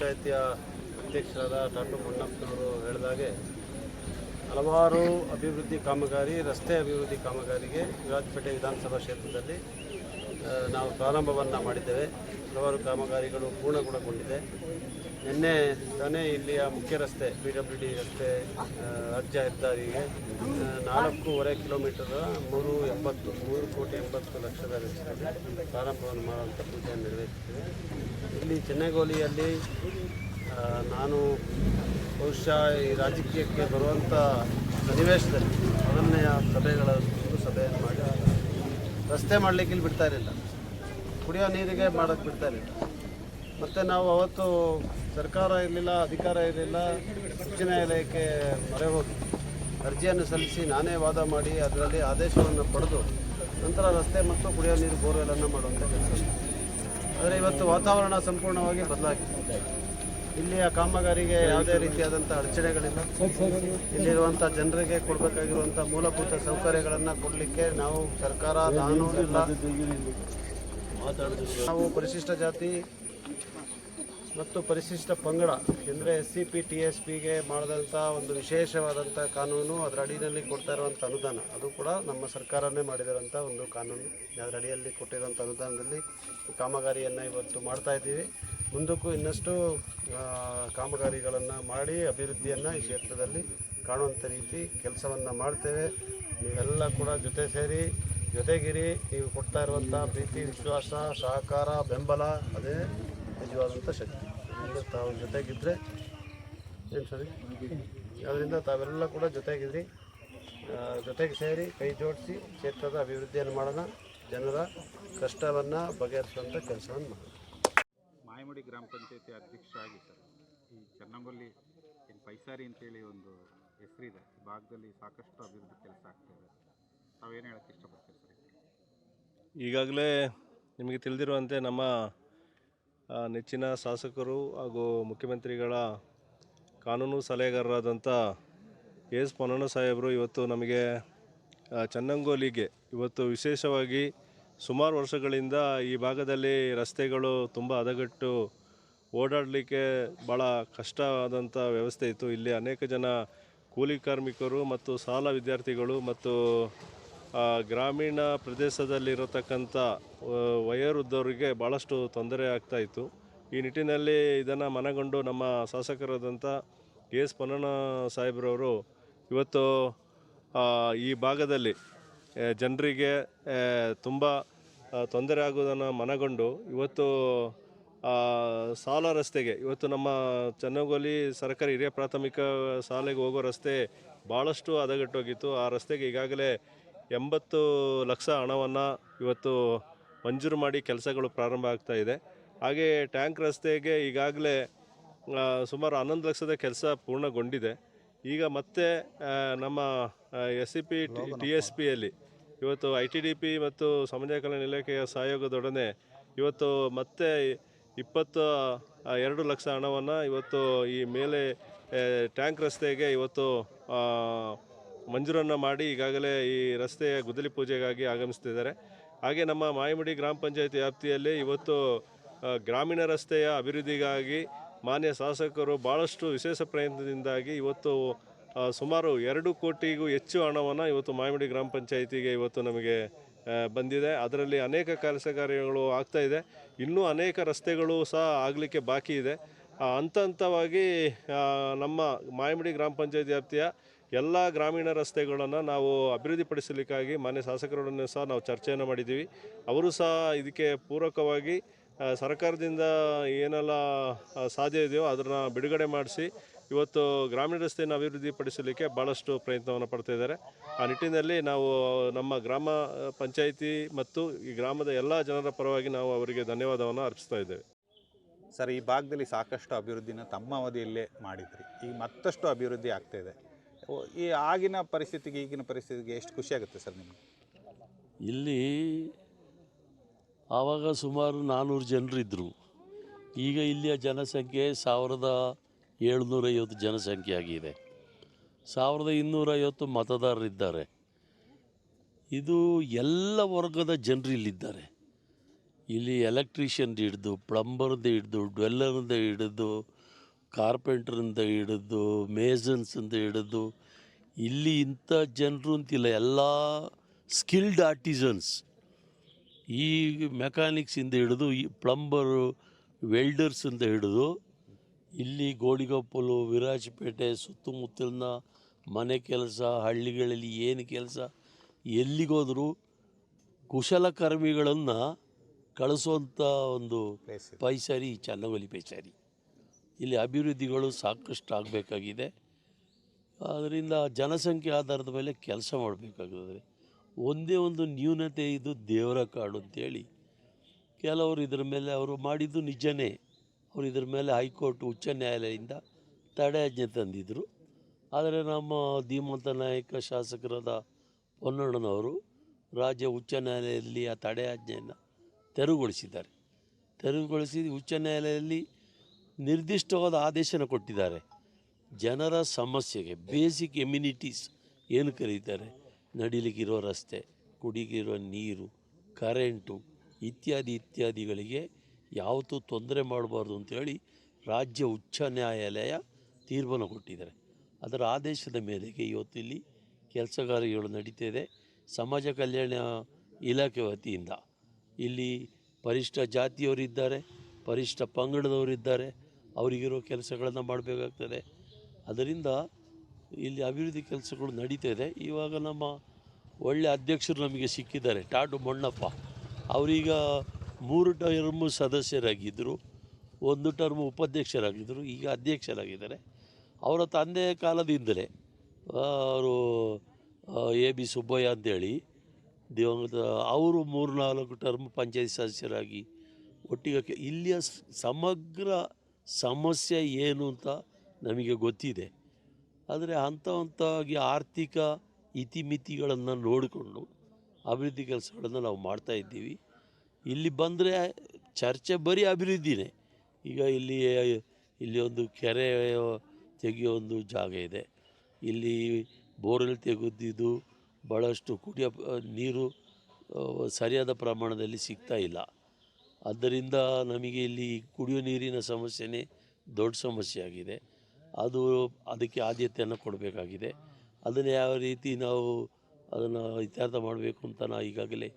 ಪಂಚಾಯತಿಯ ಅಧ್ಯಕ್ಷರಾದ ಡಾಕ್ಟರ್ ಹೇಳಿದ ಹೇಳಿದಾಗೆ ಹಲವಾರು ಅಭಿವೃದ್ಧಿ ಕಾಮಗಾರಿ ರಸ್ತೆ ಅಭಿವೃದ್ಧಿ ಕಾಮಗಾರಿಗೆ ವಿರಾಜಪೇಟೆ ವಿಧಾನಸಭಾ ಕ್ಷೇತ್ರದಲ್ಲಿ ನಾವು ಪ್ರಾರಂಭವನ್ನು ಮಾಡಿದ್ದೇವೆ. ಹಲವಾರು ಕಾಮಗಾರಿಗಳು ಪೂರ್ಣಗೊಳಗೊಂಡಿದೆ ನಿನ್ನೆ ತಾನೇ ಇಲ್ಲಿಯ ಮುಖ್ಯ ರಸ್ತೆ ಪಿ ಡಬ್ಲ್ಯೂ ಡಿ ರಸ್ತೆ ರಾಜ್ಯ ಹೆದ್ದಾರಿಗೆ ನಾಲ್ಕೂವರೆ ಕಿಲೋಮೀಟರ್, ಮೂರು ಎಪ್ಪತ್ತು ಮೂರು ಕೋಟಿ ಎಂಬತ್ತು ಲಕ್ಷದ ವೆಚ್ಚದಲ್ಲಿ ಪ್ರಾರಂಭವನ್ನು ಮಾಡುವಂಥ ಪೂಜೆಯನ್ನು ನೆರವೇರಿಸಿದ್ದೇವೆ. ಇಲ್ಲಿ ಚೆನ್ನಗೋಲಿಯಲ್ಲಿ ನಾನು ಬಹುಶಃ ಈ ರಾಜಕೀಯಕ್ಕೆ ಬರುವಂಥ ಸನ್ನಿವೇಶದಲ್ಲಿ ಮೊದಲನೆಯ ಸಭೆಗಳ ಸಭೆಯನ್ನು ಮಾಡಿ ರಸ್ತೆ ಮಾಡಲಿಕ್ಕೆ ಇಲ್ಲಿ ಬಿಡ್ತಾ ಇರಲಿಲ್ಲ. ಕುಡಿಯೋ ನೀರಿಗೆ ಮಾಡೋಕ್ಕೆ ಬಿಡ್ತಾ ಇರಲಿಲ್ಲ. ಮತ್ತು ನಾವು ಅವತ್ತು ಸರ್ಕಾರ ಇರಲಿಲ್ಲ, ಅಧಿಕಾರ ಇರಲಿಲ್ಲ, ಉಚ್ಚ ನ್ಯಾಯಾಲಯಕ್ಕೆ ಮೊರೆ ಹೋಗಿ. ಅರ್ಜಿಯನ್ನು ಸಲ್ಲಿಸಿ ನಾನೇ ವಾದ ಮಾಡಿ ಅದರಲ್ಲಿ ಆದೇಶವನ್ನು ಪಡೆದು ನಂತರ ರಸ್ತೆ ಮತ್ತು ಕುಡಿಯೋ ನೀರು ಬೋರ್ವೆಲನ್ನು ಮಾಡುವಂಥ ಕೆಲಸ ಆದರೆ ಇವತ್ತು ವಾತಾವರಣ ಸಂಪೂರ್ಣವಾಗಿ ಬದಲಾಗಿದೆ. ಇಲ್ಲಿಯ ಕಾಮಗಾರಿಗೆ ಯಾವುದೇ ರೀತಿಯಾದಂಥ ಅಡಚಣೆಗಳಿಲ್ಲ. ಇಲ್ಲಿರುವಂಥ ಜನರಿಗೆ ಕೊಡಬೇಕಾಗಿರುವಂಥ ಮೂಲಭೂತ ಸೌಕರ್ಯಗಳನ್ನು ಕೊಡಲಿಕ್ಕೆ ನಾವು ಸರ್ಕಾರ ನಾನು ಎಲ್ಲ ನಾವು ಪರಿಶಿಷ್ಟ ಜಾತಿ ಮತ್ತು ಪರಿಶಿಷ್ಟ ಪಂಗಡ, ಅಂದರೆ S C P T S ಪಿಗೆ ಮಾಡಿದಂಥ ಒಂದು ವಿಶೇಷವಾದಂಥ ಕಾನೂನು ಅದರ ಅಡಿಯಲ್ಲಿ ಕೊಡ್ತಾ ಇರುವಂಥ ಅನುದಾನ. ಅದು ಕೂಡ ನಮ್ಮ ಸರ್ಕಾರನೇ ಮಾಡಿದಿರೋಂಥ ಒಂದು ಕಾನೂನು. ಅದರ ಅಡಿಯಲ್ಲಿ ಕೊಟ್ಟಿರುವಂಥ ಅನುದಾನದಲ್ಲಿ ಕಾಮಗಾರಿಯನ್ನು ಇವತ್ತು ಮಾಡ್ತಾ ಇದ್ದೀವಿ. ಮುಂದಕ್ಕೂ ಇನ್ನಷ್ಟು ಕಾಮಗಾರಿಗಳನ್ನು ಮಾಡಿ ಅಭಿವೃದ್ಧಿಯನ್ನು ಈ ಕ್ಷೇತ್ರದಲ್ಲಿ ಕಾಣುವಂಥ ರೀತಿ ಕೆಲಸವನ್ನು ಮಾಡ್ತೇವೆ. ನೀವೆಲ್ಲ ಕೂಡ ಜೊತೆ ಸೇರಿ, ಜೊತೆಗಿರಿ. ನೀವು ಕೊಡ್ತಾ ಇರುವಂಥ ಪ್ರೀತಿ, ವಿಶ್ವಾಸ, ಸಹಕಾರ, ಬೆಂಬಲ, ಅದೇ ನಿಜವಾದಂಥ ಶಕ್ತಿ. ತಾವು ಜೊತೆಗಿದ್ದರೆ ಏನು ಸರಿ ಅದರಿಂದ ತಾವೆಲ್ಲ ಕೂಡ ಜೊತೆಗಿದ್ರಿ. ಜೊತೆಗೆ ಸೇರಿ ಕೈ ಜೋಡಿಸಿ ಕ್ಷೇತ್ರದ ಅಭಿವೃದ್ಧಿಯನ್ನು ಮಾಡೋಣ. ಜನರ ಕಷ್ಟವನ್ನು ಬಗೆಹರಿಸುವಂಥ ಕೆಲಸವನ್ನು ಮಾಡೋಣ. ಮಾಯಮಡಿ ಗ್ರಾಮ ಪಂಚಾಯತಿ ಅಧ್ಯಕ್ಷ ಆಗಿ ಸರ್. ಈ ಚನ್ನಂಗೊಲ್ಲಿ ಏನು ಪೈಸಾರಿ ಅಂತೇಳಿ ಒಂದು ಹೆಸರಿದೆ. ಈ ಭಾಗದಲ್ಲಿ ಸಾಕಷ್ಟು ಅಭಿವೃದ್ಧಿ ಕೆಲಸ ಆಗ್ತಾಯಿದೆ ತಾವೇನು ಹೇಳಕ್ಕೆ ಇಷ್ಟಪಡ್ತೀರಿ ಸರ್ ಈಗಾಗಲೇ ನಿಮಗೆ ತಿಳಿದಿರುವಂತೆ ನಮ್ಮ ನೆಚ್ಚಿನ ಶಾಸಕರು ಹಾಗೂ ಮುಖ್ಯಮಂತ್ರಿಗಳ ಕಾನೂನು ಸಲಹೆಗಾರರಾದಂಥ ಎಸ್ ಪೊನ್ನಣ್ಣ ಸಾಹೇಬರು ಇವತ್ತು ನಮಗೆ ಚನ್ನಂಗೋಲಿಗೆ ಇವತ್ತು ವಿಶೇಷವಾಗಿ ಸುಮಾರು ವರ್ಷಗಳಿಂದ ಈ ಭಾಗದಲ್ಲಿ ರಸ್ತೆಗಳು ತುಂಬ ಹದಗಟ್ಟು ಓಡಾಡಲಿಕ್ಕೆ ಭಾಳ ಕಷ್ಟವಾದಂಥ ವ್ಯವಸ್ಥೆ ಇತ್ತು. ಇಲ್ಲಿ ಅನೇಕ ಜನ ಕೂಲಿ ಕಾರ್ಮಿಕರು ಮತ್ತು ಸಾಲ ವಿದ್ಯಾರ್ಥಿಗಳು ಮತ್ತು ಗ್ರಾಮೀಣ ಪ್ರದೇಶದಲ್ಲಿರತಕ್ಕಂಥ ವಯೋವೃದ್ಧರಿಗೆ ಭಾಳಷ್ಟು ತೊಂದರೆ ಆಗ್ತಾ ಇತ್ತು. ಈ ನಿಟ್ಟಿನಲ್ಲಿ ಇದನ್ನು ಮನಗೊಂಡು ನಮ್ಮ ಶಾಸಕರಾದಂಥ ಕೆ ಎಸ್ ಪೊನ್ನಣ್ಣ ಸಾಹೇಬ್ರವರು ಇವತ್ತು ಈ ಭಾಗದಲ್ಲಿ ಜನರಿಗೆ ತುಂಬ ತೊಂದರೆ ಆಗುವುದನ್ನು ಮನಗೊಂಡು ಇವತ್ತು ಸಾಲ ರಸ್ತೆಗೆ ಇವತ್ತು ನಮ್ಮ ಚನ್ನಗೋಲಿ ಸರ್ಕಾರಿ ಹಿರಿಯ ಪ್ರಾಥಮಿಕ ಶಾಲೆಗೆ ಹೋಗೋ ರಸ್ತೆ ಭಾಳಷ್ಟು ಹದಗೆಟ್ಟೋಗಿತ್ತು. ಆ ರಸ್ತೆಗೆ ಈಗಾಗಲೇ ಎಂಬತ್ತು ಲಕ್ಷ ಹಣವನ್ನು ಇವತ್ತು ಮಂಜೂರು ಮಾಡಿ ಕೆಲಸಗಳು ಪ್ರಾರಂಭ ಆಗ್ತಾ ಇದೆ. ಹಾಗೆ ಟ್ಯಾಂಕ್ ರಸ್ತೆಗೆ ಈಗಾಗಲೇ ಸುಮಾರು ಹನ್ನೊಂದು ಲಕ್ಷದ ಕೆಲಸ ಪೂರ್ಣಗೊಂಡಿದೆ. ಈಗ ಮತ್ತೆ ನಮ್ಮ S C P T S ಪಿಯಲ್ಲಿ ಇವತ್ತು ಐ ಟಿ ಡಿ ಪಿ ಮತ್ತು ಸಮಾಜ ಕಲ್ಯಾಣ ಇಲಾಖೆಯ ಸಹಯೋಗದೊಡನೆ ಇವತ್ತು ಮತ್ತೆ ಇಪ್ಪತ್ತು ಎರಡು ಲಕ್ಷ ಹಣವನ್ನು ಇವತ್ತು ಈ ಮೇಲೆ ಟ್ಯಾಂಕ್ ರಸ್ತೆಗೆ ಇವತ್ತು ಮಂಜೂರನ್ನು ಮಾಡಿ ಈಗಾಗಲೇ ಈ ರಸ್ತೆಯ ಗುದ್ದಲಿ ಪೂಜೆಗಾಗಿ ಆಗಮಿಸ್ತಿದ್ದಾರೆ. ಹಾಗೆ ನಮ್ಮ ಮಾಯಮುಡಿ ಗ್ರಾಮ ಪಂಚಾಯತಿ ವ್ಯಾಪ್ತಿಯಲ್ಲಿ ಇವತ್ತು ಗ್ರಾಮೀಣ ರಸ್ತೆಯ ಅಭಿವೃದ್ಧಿಗಾಗಿ ಮಾನ್ಯ ಶಾಸಕರು ಭಾಳಷ್ಟು ವಿಶೇಷ ಪ್ರಯತ್ನದಿಂದಾಗಿ ಇವತ್ತು ಸುಮಾರು ಎರಡು ಕೋಟಿಗೂ ಹೆಚ್ಚು ಹಣವನ್ನು ಇವತ್ತು ಮಾಯಮಡಿ ಗ್ರಾಮ ಪಂಚಾಯಿತಿಗೆ ಇವತ್ತು ನಮಗೆ ಬಂದಿದೆ. ಅದರಲ್ಲಿ ಅನೇಕ ಕೆಲಸ ಕಾರ್ಯಗಳು ಆಗ್ತಾ ಇದೆ. ಇನ್ನೂ ಅನೇಕ ರಸ್ತೆಗಳು ಸಹ ಆಗಲಿಕ್ಕೆ ಬಾಕಿ ಇದೆ. ಹಂತ ಹಂತವಾಗಿ ನಮ್ಮ ಮಾಯಮಡಿ ಗ್ರಾಮ ಪಂಚಾಯತಿ ವ್ಯಾಪ್ತಿಯ ಎಲ್ಲ ಗ್ರಾಮೀಣ ರಸ್ತೆಗಳನ್ನು ನಾವು ಅಭಿವೃದ್ಧಿಪಡಿಸಲಿಕ್ಕಾಗಿ ಮಾನ್ಯ ಶಾಸಕರೊಡನೆ ಸಹ ನಾವು ಚರ್ಚೆಯನ್ನು ಮಾಡಿದ್ದೀವಿ. ಅವರು ಸಹ ಇದಕ್ಕೆ ಪೂರಕವಾಗಿ ಸರ್ಕಾರದಿಂದ ಏನೆಲ್ಲ ಸಾಧ್ಯ ಇದೆಯೋ ಅದನ್ನು ಬಿಡುಗಡೆ ಮಾಡಿಸಿ ಇವತ್ತು ಗ್ರಾಮೀಣ ರಸ್ತೆಯನ್ನು ಅಭಿವೃದ್ಧಿಪಡಿಸಲಿಕ್ಕೆ ಭಾಳಷ್ಟು ಪ್ರಯತ್ನವನ್ನು ಪಡ್ತಾ ಇದ್ದಾರೆ. ಆ ನಿಟ್ಟಿನಲ್ಲಿ ನಾವು ನಮ್ಮ ಗ್ರಾಮ ಪಂಚಾಯಿತಿ ಮತ್ತು ಈ ಗ್ರಾಮದ ಎಲ್ಲ ಜನರ ಪರವಾಗಿ ನಾವು ಅವರಿಗೆ ಧನ್ಯವಾದವನ್ನು ಅರ್ಪಿಸ್ತಾ ಇದ್ದೇವೆ. ಸರ್ ಈ ಭಾಗದಲ್ಲಿ ಸಾಕಷ್ಟು ಅಭಿವೃದ್ಧಿನ ತಮ್ಮ ಅವಧಿಯಲ್ಲೇ ಮಾಡಿದ್ರಿ. ಈಗ ಮತ್ತಷ್ಟು ಅಭಿವೃದ್ಧಿ ಆಗ್ತಾ ಇದೆ. ಓ, ಈ ಆಗಿನ ಪರಿಸ್ಥಿತಿಗೆ ಈಗಿನ ಪರಿಸ್ಥಿತಿಗೆ ಎಷ್ಟು ಖುಷಿ ಆಗುತ್ತೆ ಸರ್ ನಿಮಗೆ? ಇಲ್ಲಿ ಆವಾಗ ಸುಮಾರು ನಾನ್ನೂರು ಜನರಿದ್ದರು ಈಗ ಇಲ್ಲಿಯ ಜನಸಂಖ್ಯೆ ಸಾವಿರದ ಏಳ್ನೂರೈವತ್ತು ಜನಸಂಖ್ಯೆ ಆಗಿದೆ ಸಾವಿರದ ಇನ್ನೂರೈವತ್ತು ಮತದಾರರಿದ್ದಾರೆ. ಇದು ಎಲ್ಲ ವರ್ಗದ ಜನರು ಇಲ್ಲಿದ್ದಾರೆ. ಇಲ್ಲಿ ಎಲೆಕ್ಟ್ರಿಷಿಯನ್ದು ಹಿಡಿದು, ಪ್ಲಂಬರ್ದು ಹಿಡಿದು, ಡ್ವೆಲ್ಲರ್ದು ಹಿಡಿದು, ಕಾರ್ಪೆಂಟ್ರಿಂದ ಹಿಡಿದು ಮೇಸನ್ಸಿಂದ ಹಿಡಿದು, ಇಲ್ಲಿ ಇಂಥ ಜನರು ಅಂತಿಲ್ಲ. ಎಲ್ಲ ಸ್ಕಿಲ್ಡ್ ಆರ್ಟಿಸನ್ಸ್. ಈ ಮೆಕ್ಯಾನಿಕ್ಸಿಂದ ಹಿಡಿದು, ಈ ಪ್ಲಂಬರು ವೆಲ್ಡರ್ಸಿಂದ ಹಿಡಿದು ಇಲ್ಲಿ ಗೋಡಿಗೊಪ್ಪಲು ವಿರಾಜಪೇಟೆ ಸುತ್ತಮುತ್ತಲಿನ ಮನೆ ಕೆಲಸ ಹಳ್ಳಿಗಳಲ್ಲಿ ಏನು ಕೆಲಸ ಎಲ್ಲಿಗೋದರೂ ಕುಶಲಕರ್ಮಿಗಳನ್ನು ಕಳಿಸುವಂಥ ಒಂದು ಪೈಸಾರಿ ಚನ್ನಗೊಲಿ ಪೈಸಾರಿ ಇಲ್ಲಿ ಅಭಿವೃದ್ಧಿಗಳು ಸಾಕಷ್ಟು ಆಗಬೇಕಾಗಿದೆ ಅದರಿಂದ ಜನಸಂಖ್ಯೆ ಆಧಾರದ ಮೇಲೆ ಕೆಲಸ ಮಾಡಬೇಕಾಗ್ತದೆ. ಒಂದೇ ಒಂದು ನ್ಯೂನತೆ ಇದು ದೇವರ ಕಾಡು ಅಂತೇಳಿ. ಕೆಲವರು ಇದರ ಮೇಲೆ ಅವರು ಮಾಡಿದ್ದು ನಿಜನೇ. ಅವರು ಇದರ ಮೇಲೆ ಹೈಕೋರ್ಟ್, ಉಚ್ಚ ನ್ಯಾಯಾಲಯದಿಂದ ತಡೆಯಾಜ್ಞೆ ತಂದಿದ್ದರು ಆದರೆ ನಮ್ಮ ಧೀಮಂತ ನಾಯಕ ಶಾಸಕರಾದ ಪೊನ್ನಣ್ಣನವರು ರಾಜ್ಯ ಉಚ್ಚ ನ್ಯಾಯಾಲಯದಲ್ಲಿ ಆ ತಡೆಯಾಜ್ಞೆಯನ್ನು ತೆರವುಗೊಳಿಸಿದ್ದಾರೆ. ತೆರವುಗೊಳಿಸಿ ಉಚ್ಚ ನ್ಯಾಯಾಲಯದಲ್ಲಿ ನಿರ್ದಿಷ್ಟವಾದ ಆದೇಶನ ಕೊಟ್ಟಿದ್ದಾರೆ. ಜನರ ಸಮಸ್ಯೆಗೆ ಬೇಸಿಕ್ ಎಮ್ಯುನಿಟೀಸ್ ಏನು ಕರೀತಾರೆ? ನಡಿಲಿಕ್ಕಿರೋ ರಸ್ತೆ ಕುಡಿಗಿರೋ ನೀರು ಕರೆಂಟು ಇತ್ಯಾದಿ ಇತ್ಯಾದಿಗಳಿಗೆ ಯಾವತ್ತೂ ತೊಂದರೆ ಮಾಡಬಾರ್ದು ಅಂತೇಳಿ ರಾಜ್ಯ ಉಚ್ಚ ನ್ಯಾಯಾಲಯ ತೀರ್ಮಾನ ಕೊಟ್ಟಿದ್ದಾರೆ. ಅದರ ಆದೇಶದ ಮೇರೆಗೆ ಇವತ್ತು ಇಲ್ಲಿ ಕೆಲಸ ಕಾರ್ಯಗಳು ನಡೀತಿದೆ. ಸಮಾಜ ಕಲ್ಯಾಣ ಇಲಾಖೆ ವತಿಯಿಂದ. ಇಲ್ಲಿ ಪರಿಷ್ಠ ಜಾತಿಯವರಿದ್ದಾರೆ ಪರಿಷ್ಠ ಪಂಗಡದವರಿದ್ದಾರೆ ಅವರಿಗಿರೋ ಕೆಲಸಗಳನ್ನು ಮಾಡಬೇಕಾಗ್ತದೆ. ಅದರಿಂದ ಇಲ್ಲಿ ಅಭಿವೃದ್ಧಿ ಕೆಲಸಗಳು ನಡೀತಾ ಇದೆ ಇವಾಗ ನಮ್ಮ ಒಳ್ಳೆಯ ಅಧ್ಯಕ್ಷರು ನಮಗೆ ಸಿಕ್ಕಿದ್ದಾರೆ, ಟಾಟು ಮಣ್ಣಪ್ಪ. ಅವರೀಗ ಮೂರು ಟರ್ಮು ಸದಸ್ಯರಾಗಿದ್ದರು, ಒಂದು ಟರ್ಮು ಉಪಾಧ್ಯಕ್ಷರಾಗಿದ್ದರು, ಈಗ ಅಧ್ಯಕ್ಷರಾಗಿದ್ದಾರೆ. ಅವರ ತಂದೆಯ ಕಾಲದಿಂದಲೇ ಅವರು ಎ ಬಿ ಸುಬ್ಬಯ್ಯ ಅಂತೇಳಿ, ದಿವಂಗತ, ಅವರು ಮೂರು ನಾಲ್ಕು ಟರ್ಮ್ ಪಂಚಾಯತ್ ಸದಸ್ಯರಾಗಿ ಒಟ್ಟಿಗೆ ಇಲ್ಲಿಯ ಸಮಗ್ರ ಸಮಸ್ಯೆ ಏನು ಅಂತ ನಮಗೆ ಗೊತ್ತಿದೆ. ಆದರೆ ಹಂತ ಹಂತವಾಗಿ ಆರ್ಥಿಕ ಇತಿಮಿತಿಗಳನ್ನು ನೋಡಿಕೊಂಡು, ಅಭಿವೃದ್ಧಿ ಕೆಲಸಗಳನ್ನು ನಾವು ಮಾಡ್ತಾ ಇದ್ದೀವಿ. ಇಲ್ಲಿ ಬಂದರೆ ಚರ್ಚೆ ಬರೀ ಅಭಿವೃದ್ಧಿನೇ. ಈಗ ಇಲ್ಲಿ ಇಲ್ಲಿ ಒಂದು ಕೆರೆ ತೆಗೆಯೋ ಒಂದು ಜಾಗ ಇದೆ. ಇಲ್ಲಿ ಬೋರ್ವೆಲ್ ತೆಗೆದಿದ್ದು ಭಾಳಷ್ಟು ಕುಡಿಯೋ, ನೀರು ಸರಿಯಾದ ಪ್ರಮಾಣದಲ್ಲಿ ಸಿಗ್ತಾ ಇಲ್ಲ. ಆದ್ದರಿಂದ ನಮಗೆ ಇಲ್ಲಿ ಕುಡಿಯೋ ನೀರಿನ ಸಮಸ್ಯೆನೇ ದೊಡ್ಡ ಸಮಸ್ಯೆ ಆಗಿದೆ. ಅದು ಅದಕ್ಕೆ ಆದ್ಯತೆಯನ್ನು ಕೊಡಬೇಕಾಗಿದೆ. ಅದನ್ನು ಯಾವ ರೀತಿ ನಾವು ಅದನ್ನು ಇತ್ಯರ್ಥ ಮಾಡಬೇಕು ಅಂತ ನಾವು ಈಗಾಗಲೇ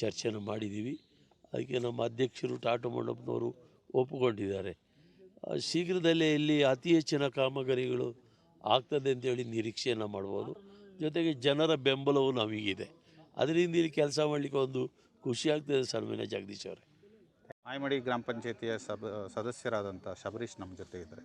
ಚರ್ಚೆಯನ್ನು ಮಾಡಿದ್ದೀವಿ. ಅದಕ್ಕೆ ನಮ್ಮ ಅಧ್ಯಕ್ಷರು ಟಾಟು ಮಂಡಪನವರು ಒಪ್ಪಿಕೊಂಡಿದ್ದಾರೆ. ಶೀಘ್ರದಲ್ಲೇ ಇಲ್ಲಿ ಅತಿ ಹೆಚ್ಚಿನ ಕಾಮಗಾರಿಗಳು ಆಗ್ತದೆ ಅಂತೇಳಿ ನಿರೀಕ್ಷೆಯನ್ನು ಮಾಡ್ಬೋದು. ಜೊತೆಗೆ ಜನರ ಬೆಂಬಲವು ನಮಗಿದೆ. ಅದರಿಂದ ಇಲ್ಲಿ ಕೆಲಸ ಮಾಡಲಿಕ್ಕೆ ಒಂದು ಖುಷಿ ಆಗ್ತದೆ ಸನ್ಮಾನ ಜಗದೀಶ್ ಅವರೇ. ಮಾಯಮಡಿ ಗ್ರಾಮ ಪಂಚಾಯತಿಯ ಸಬ, ಸದಸ್ಯರಾದಂಥ ಶಬರೀಶ್ ನಮ್ಮ ಜೊತೆ ಇದ್ದಾರೆ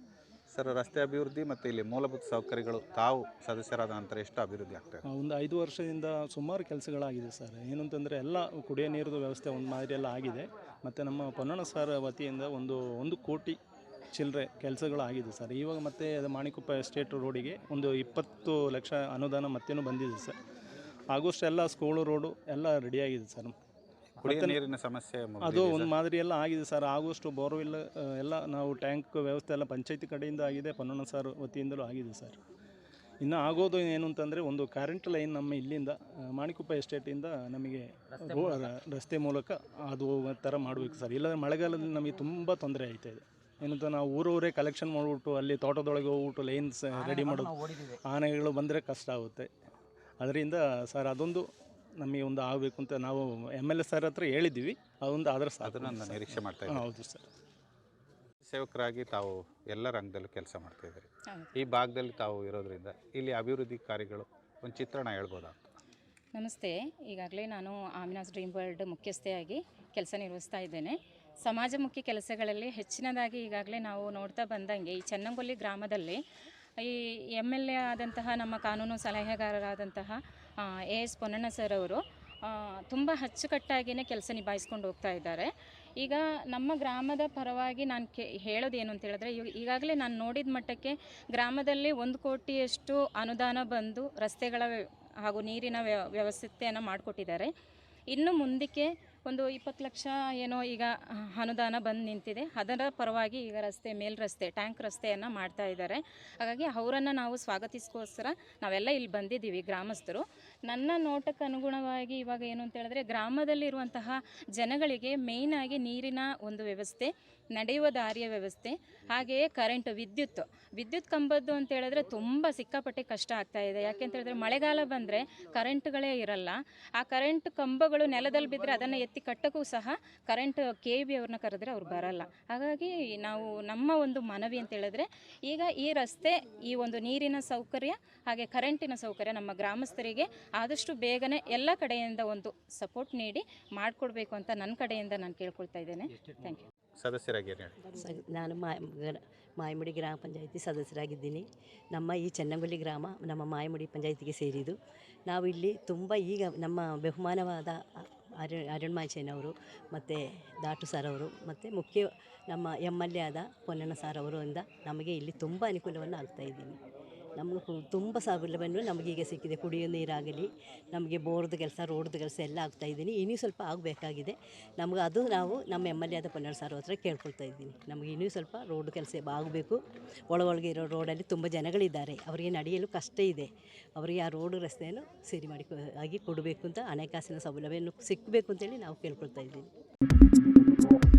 ಸರ್ ರಸ್ತೆ ಅಭಿವೃದ್ಧಿ ಮತ್ತು ಇಲ್ಲಿ ಮೂಲಭೂತ ಸೌಕರ್ಯಗಳು ತಾವು ಸದಸ್ಯರಾದ ನಂತರ ಎಷ್ಟು ಅಭಿವೃದ್ಧಿ ಆಗ್ತದೆ ಒಂದು ಐದು ವರ್ಷದಿಂದ ಸುಮಾರು ಕೆಲಸಗಳಾಗಿದೆ ಸರ್. ಏನಂತಂದರೆ ಎಲ್ಲ ಕುಡಿಯೋ ನೀರಿನ ವ್ಯವಸ್ಥೆ ಒಂದು ಮಾದರಿ ಎಲ್ಲ ಆಗಿದೆ. ಮತ್ತು ನಮ್ಮ ಪೊನ್ನಣ ಸರ್ ವತಿಯಿಂದ ಒಂದು ಒಂದು ಕೋಟಿ ಚಿಲ್ಲರೆ ಕೆಲಸಗಳಾಗಿದೆ ಸರ್. ಇವಾಗ ಮತ್ತೆ ಅದು ಮಾಣಿಕೊಪ್ಪ ಎಸ್ಟೇಟ್ ರೋಡಿಗೆ ಒಂದು ಇಪ್ಪತ್ತು ಲಕ್ಷ ಅನುದಾನ ಮತ್ತೇನು ಬಂದಿದೆ ಸರ್. ಆಗೋಸ್ಟ್ ಎಲ್ಲ ಸ್ಕೂಲು ರೋಡು ಎಲ್ಲ ರೆಡಿಯಾಗಿದೆ ಸರ್. ಕುಡಿಯುವ ನೀರಿನ ಸಮಸ್ಯೆ ಅದು ಒಂದು ಮಾದರಿ ಎಲ್ಲ ಆಗಿದೆ ಸರ್. ಆಗುವಷ್ಟು ಬೋರ್ವೆಲ್ ಎಲ್ಲ ನಾವು ಟ್ಯಾಂಕ್ ವ್ಯವಸ್ಥೆ ಎಲ್ಲ ಪಂಚಾಯತಿ ಕಡೆಯಿಂದ ಆಗಿದೆ ಪನ್ನಣ್ಣ ಸರ್ ವತಿಯಿಂದಲೂ ಆಗಿದೆ ಸರ್. ಇನ್ನು ಆಗೋದು ಏನು ಅಂತಂದರೆ ಒಂದು ಕರೆಂಟ್ ಲೈನ್ ನಮ್ಮ ಇಲ್ಲಿಂದ ಮಾಣಿಕುಪ್ಪ ಎಸ್ಟೇಟಿಂದ ನಮಗೆ ರಸ್ತೆ ಮೂಲಕ. ಅದು ಥರ ಮಾಡಬೇಕು ಸರ್. ಇಲ್ಲಾಂದರೆ ಮಳೆಗಾಲದಲ್ಲಿ ನಮಗೆ ತುಂಬ ತೊಂದರೆ ಆಯ್ತಾ ಇದೆ. ಏನಂತ ನಾವು ಊರೂರೇ ಕಲೆಕ್ಷನ್ ಮಾಡಿಬಿಟ್ಟು ಅಲ್ಲಿ ತೋಟದೊಳಗೆ ಹೋಗ್ಬಿಟ್ಟು ಲೈನ್ಸ್ ರೆಡಿ ಮಾಡೋದು ಆನೆಗಳು ಬಂದರೆ ಕಷ್ಟ ಆಗುತ್ತೆ. ಅದರಿಂದ ಸರ್ ಅದೊಂದು ನಮಗೆ ಒಂದು ಆಗಬೇಕು ಅಂತ ನಾವು ಎಂ ಎಲ್ ಎ ಸರ್ ಹತ್ರ ಹೇಳಿದ್ದೀವಿ. ಅದೊಂದು ಆದರೆ ಸಾಧನ ಅದನ್ನು ನಿರೀಕ್ಷೆ ಮಾಡ್ತಾ ಹೌದು ಸರ್ ಸೇವಕರಾಗಿ ತಾವು ಎಲ್ಲ ರಂಗದಲ್ಲೂ ಕೆಲಸ ಮಾಡ್ತಾ ಇದ್ದೀರಿ. ಈ ಭಾಗದಲ್ಲಿ ತಾವು ಇರೋದ್ರಿಂದ ಇಲ್ಲಿ ಅಭಿವೃದ್ಧಿ ಕಾರ್ಯಗಳು ಒಂದು ಚಿತ್ರಣ ಹೇಳ್ಬೋದಾ? ಅಂತ ನಮಸ್ತೆ. ಈಗಾಗಲೇ ನಾನು ಆಮಿನಾಸ್ ಡ್ರೀಮ್ ವರ್ಲ್ಡ್ ಮುಖ್ಯಸ್ಥೆಯಾಗಿ ಕೆಲಸ ನಿರ್ವಹಿಸ್ತಾ ಇದ್ದೇನೆ. ಸಮಾಜಮುಖಿ ಕೆಲಸಗಳಲ್ಲಿ ಹೆಚ್ಚಿನದಾಗಿ ಈಗಾಗಲೇ ನಾವು ನೋಡ್ತಾ ಬಂದಂಗೆ ಈ ಚನ್ನಂಗೊಲ್ಲಿ ಗ್ರಾಮದಲ್ಲಿ ಈ ಎಂ ಎಲ್ ಎ ಆದಂತಹ ನಮ್ಮ ಕಾನೂನು ಸಲಹೆಗಾರರಾದಂತಹ ಎ ಎಸ್ ಪೊನ್ನಣ್ಣ ಸರ್ ಅವರು ತುಂಬ ಅಚ್ಚುಕಟ್ಟಾಗಿಯೇ ಕೆಲಸ ನಿಭಾಯಿಸ್ಕೊಂಡು ಹೋಗ್ತಾ ಇದ್ದಾರೆ. ಈಗ ನಮ್ಮ ಗ್ರಾಮದ ಪರವಾಗಿ ನಾನು ಕೆ, ಹೇಳೋದೇನು ಅಂತ ಹೇಳಿದ್ರೆ ಈಗಾಗಲೇ ನಾನು ನೋಡಿದ ಮಟ್ಟಕ್ಕೆ ಗ್ರಾಮದಲ್ಲಿ ಒಂದು ಕೋಟಿಯಷ್ಟು ಅನುದಾನ ಬಂದು ರಸ್ತೆಗಳ ಹಾಗೂ ನೀರಿನ ವ್ಯ, ವ್ಯವಸ್ಥೆಯನ್ನು ಮಾಡಿಕೊಟ್ಟಿದ್ದಾರೆ. ಇನ್ನು ಮುಂದಕ್ಕೆ ಒಂದು ಇಪ್ಪತ್ತು ಲಕ್ಷ ಏನೋ ಈಗ ಅನುದಾನ ಬಂದು ನಿಂತಿದೆ. ಅದರ ಪರವಾಗಿ ಈಗ ರಸ್ತೆ, ಮೇಲ್ ರಸ್ತೆ, ಟ್ಯಾಂಕ್ ರಸ್ತೆಯನ್ನು ಮಾಡ್ತಾ ಇದ್ದಾರೆ. ಹಾಗಾಗಿ ಅವರನ್ನು ನಾವು ಸ್ವಾಗತಿಸ್ಕೋಸ್ಕರ ನಾವೆಲ್ಲ ಇಲ್ಲಿ ಬಂದಿದ್ದೀವಿ ಗ್ರಾಮಸ್ಥರು. ನನ್ನ ನೋಟಕ್ಕೆ ಅನುಗುಣವಾಗಿ ಇವಾಗ ಏನು ಅಂತ ಹೇಳಿದ್ರೆ ಗ್ರಾಮದಲ್ಲಿರುವಂತಹ ಜನಗಳಿಗೆ ಮೇಯ್ನಾಗಿ ನೀರಿನ ಒಂದು ವ್ಯವಸ್ಥೆ ನಡೆಯುವ ದಾರಿಯ ವ್ಯವಸ್ಥೆ, ಹಾಗೆಯೇ ಕರೆಂಟ್ ವಿದ್ಯುತ್. ವಿದ್ಯುತ್ ಕಂಬದ್ದು ಅಂತ ಹೇಳಿದ್ರೆ ತುಂಬ ಸಿಕ್ಕಾಪಟ್ಟೆ ಕಷ್ಟ ಆಗ್ತಾ ಇದೆ. ಯಾಕೆ ಅಂತ ಹೇಳಿದ್ರೆ ಮಳೆಗಾಲ ಬಂದರೆ ಕರೆಂಟ್ಗಳೇ ಇರಲ್ಲ. ಆ ಕರೆಂಟ್ ಕಂಬಗಳು ನೆಲದಲ್ಲಿ ಬಿದ್ದರೆ ಅದನ್ನು ಎತ್ತಿ ಕಟ್ಟಕ್ಕೂ ಸಹ ಕರೆಂಟ್ ಕೆ ಬಿ ಅವ್ರನ್ನ ಕರೆದ್ರೆ ಅವ್ರು ಬರಲ್ಲ. ಹಾಗಾಗಿ ನಾವು ನಮ್ಮ ಒಂದು ಮನವಿ ಅಂತ ಹೇಳಿದ್ರೆ ಈಗ ಈ ರಸ್ತೆ, ಈ ಒಂದು ನೀರಿನ ಸೌಕರ್ಯ ಹಾಗೆ ಕರೆಂಟಿನ ಸೌಕರ್ಯ ನಮ್ಮ ಗ್ರಾಮಸ್ಥರಿಗೆ ಆದಷ್ಟು ಬೇಗನೆ ಎಲ್ಲ ಕಡೆಯಿಂದ ಒಂದು ಸಪೋರ್ಟ್ ನೀಡಿ ಮಾಡಿಕೊಡ್ಬೇಕು ಅಂತ ನನ್ನ ಕಡೆಯಿಂದ ನಾನು ಕೇಳ್ಕೊಳ್ತಾ ಇದ್ದೇನೆ. ಥ್ಯಾಂಕ್ ಯು ಸದಸ್ಯರಾಗಿ ಸ- ನಾನು ಮಾಯಮುಡಿ ಗ್ರಾಮ ಪಂಚಾಯಿತಿ ಸದಸ್ಯರಾಗಿದ್ದೀನಿ. ನಮ್ಮ ಈ ಚೆನ್ನಂಗುಲಿ ಗ್ರಾಮ ನಮ್ಮ ಮಾಯಮುಡಿ ಪಂಚಾಯಿತಿಗೆ ಸೇರಿದ್ದು. ನಾವು ಇಲ್ಲಿ ತುಂಬ ಈಗ ನಮ್ಮ ಬಹುಮಾನವಾದ ಅರುಣ್ ಅರುಣ್ಮಾಚೇನವರು ಮತ್ತು ದಾಟು ಸರ್ ಅವರು ಮತ್ತು ಮುಖ್ಯ ನಮ್ಮ ಎಂ ಎಲ್ ಎ ಆದ ಪೊನ್ನಣ್ಣ ಸರ್ ಅವರು ಇಂದ ನಮಗೆ ಇಲ್ಲಿ ತುಂಬ ಅನುಕೂಲವನ್ನು ಆಗ್ತಾ ಇದ್ದೀನಿ. ನಮಗೆ ಕು- ತುಂಬ ಸೌಲಭ್ಯವನ್ನು ನಮಗೀಗ ಸಿಕ್ಕಿದೆ. ಕುಡಿಯೋ ನೀರಾಗಲಿ, ನಮಗೆ ಬೋರ್ದು ಕೆಲಸ, ರೋಡ್ದು ಕೆಲಸ ಎಲ್ಲ ಆಗ್ತಾ ಇದ್ದೀನಿ. ಇನ್ನೂ ಸ್ವಲ್ಪ ಆಗಬೇಕಾಗಿದೆ. ನಮ್ಗೆ ಅದು ನಾವು ನಮ್ಮ ಎಂ ಎಲ್ ಎ ಆದ ಪೊನ್ನಣ್ಣ ಸರ್ ಹತ್ರ ಕೇಳ್ಕೊಳ್ತಾ ಇದ್ದೀನಿ. ನಮಗೆ ಇನ್ನೂ ಸ್ವಲ್ಪ ರೋಡ್ ಕೆಲಸ ಆಗಬೇಕು. ಒಳ ಒಳಗೆ ಇರೋ ರೋಡಲ್ಲಿ ತುಂಬ ಜನಗಳಿದ್ದಾರೆ. ಅವರಿಗೆ ನಡೆಯಲು ಕಷ್ಟ ಇದೆ. ಅವರಿಗೆ ಆ ರೋಡ್ ರಸ್ತೆಯನ್ನು ಸರಿ ಮಾಡಿ ಆಗಿ ಕೊಡಬೇಕು ಅಂತ ಹಣಕಾಸಿನ ಸೌಲಭ್ಯವನ್ನು ಸಿಕ್ಕಬೇಕು ಅಂತೇಳಿ ನಾವು ಕೇಳ್ಕೊಳ್ತಾ ಇದ್ದೀವಿ